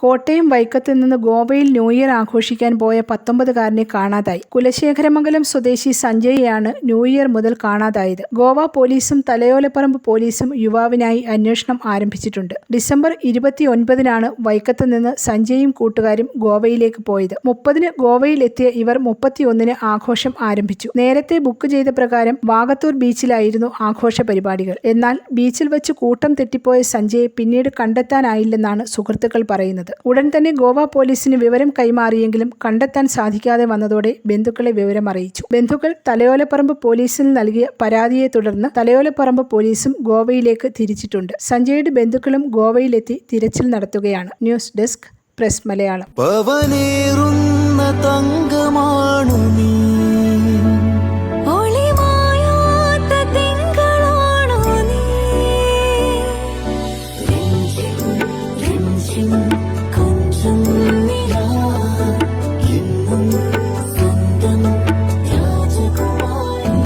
കോട്ടയം വൈക്കത്ത് നിന്ന് ഗോവയിൽ ന്യൂ ഇയർ ആഘോഷിക്കാൻ പോയ പത്തൊമ്പതുകാരനെ കാണാതായി. കുലശേഖരമംഗലം സ്വദേശി സഞ്ജയ്യാണ് ന്യൂ ഇയർ മുതൽ കാണാതായത്. ഗോവ പോലീസും തലയോലപ്പറമ്പ് പോലീസും യുവാവിനായി അന്വേഷണം ആരംഭിച്ചിട്ടുണ്ട്. ഡിസംബർ ഇരുപത്തിയൊൻപതിനാണ് വൈക്കത്ത് നിന്ന് സഞ്ജയും കൂട്ടുകാരും ഗോവയിലേക്ക് പോയത്. മുപ്പതിന് ഗോവയിലെത്തിയ ഇവർ മുപ്പത്തിയൊന്നിന് ആഘോഷം ആരംഭിച്ചു. നേരത്തെ ബുക്ക് ചെയ്ത പ്രകാരം വാഗത്തൂർ ബീച്ചിലായിരുന്നു ആഘോഷ പരിപാടികൾ. എന്നാൽ ബീച്ചിൽ വെച്ച് കൂട്ടം തെറ്റിപ്പോയ സഞ്ജയെ പിന്നീട് കണ്ടെത്താനായില്ലെന്നാണ് സുഹൃത്തുക്കൾ പറയുന്നത്. ഉടൻ തന്നെ ഗോവ പോലീസിന് വിവരം കൈമാറിയെങ്കിലും കണ്ടെത്താൻ സാധിക്കാതെ വന്നതോടെ ബന്ധുക്കളെ വിവരം അറിയിച്ചു. ബന്ധുക്കൾ തലയോലപ്പറമ്പ് പോലീസിൽ നൽകിയ പരാതിയെ തുടർന്ന് തലയോലപ്പറമ്പ് പോലീസും ഗോവയിലേക്ക് തിരിച്ചിട്ടുണ്ട്. സഞ്ജയുടെ ബന്ധുക്കളും ഗോവയിലെത്തി തിരച്ചിൽ നടത്തുകയാണ്. News desk press Malayalam. രാജകുമാരി